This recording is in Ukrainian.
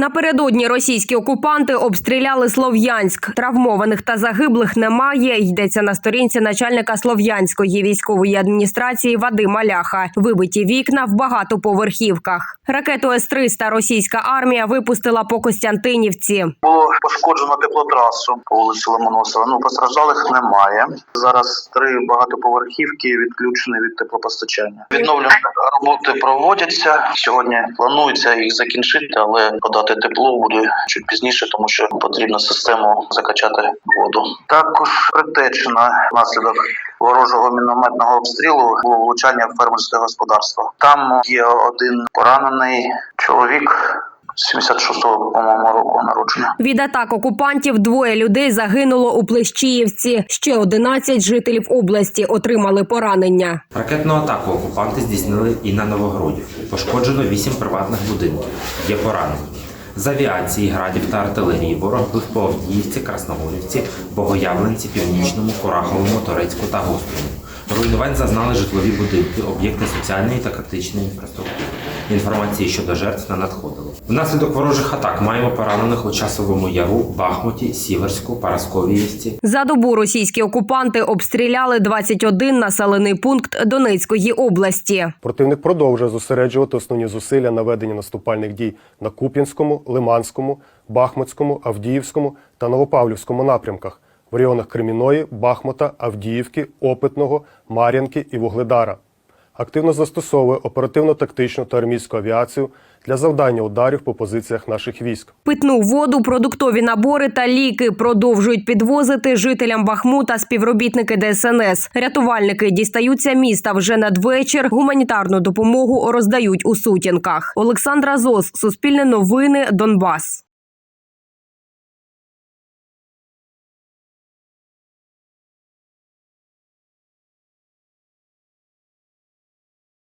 Напередодні російські окупанти обстріляли Слов'янськ. Травмованих та загиблих немає. Йдеться на сторінці начальника Слов'янської військової адміністрації Вадима Ляха. Вибиті вікна в багатоповерхівках. Ракету С-300 російська армія випустила по Костянтинівці. Було пошкоджено теплотрасу по вулиці Ломоносова. Ну постраждалих немає. Зараз три багатоповерхівки відключені від теплопостачання. Відновлені роботи проводяться. Сьогодні планується їх закінчити, але подати тепло буде чуть пізніше, тому що потрібно систему закачати воду. Також притечена внаслідок ворожого мінометного обстрілу було влучання в фермерське господарство. Там є один поранений чоловік. 76-го, по-моєму, року народження. Від атак окупантів двоє людей загинуло у Плещіївці. Ще 11 жителів області отримали поранення. Ракетну атаку окупанти здійснили і на Новогродівку. Пошкоджено вісім приватних будинків. Є поранені. З авіації, градів та артилерії ворог бив по Авдіївці, Красногорівці, Богоявленці, Північному, Кураховому, Торецьку та Гострому. Руйнувань зазнали житлові будинки, об'єкти соціальної та критичної інфраструктури. Інформації щодо жертв не надходило. Внаслідок ворожих атак маємо поранених у часовому яру, Бахмуті, Сіверську, Парасковіївці, За добу російські окупанти обстріляли 21 населений пункт Донецької області. Противник продовжує зосереджувати основні зусилля на веденні наступальних дій на Куп'янському, Лиманському, Бахмутському, Авдіївському та Новопавлівському напрямках в районах Креміної, Бахмута, Авдіївки, Опитного, Мар'янки і Вугледара. Активно застосовує оперативно-тактичну та армійську авіацію для завдання ударів по позиціях наших військ. Питну воду, продуктові набори та ліки продовжують підвозити жителям Бахмута співробітники ДСНС. Рятувальники дістаються міста вже надвечір. Гуманітарну допомогу роздають у сутінках. Олександра Зос, Суспільне новини, Донбас.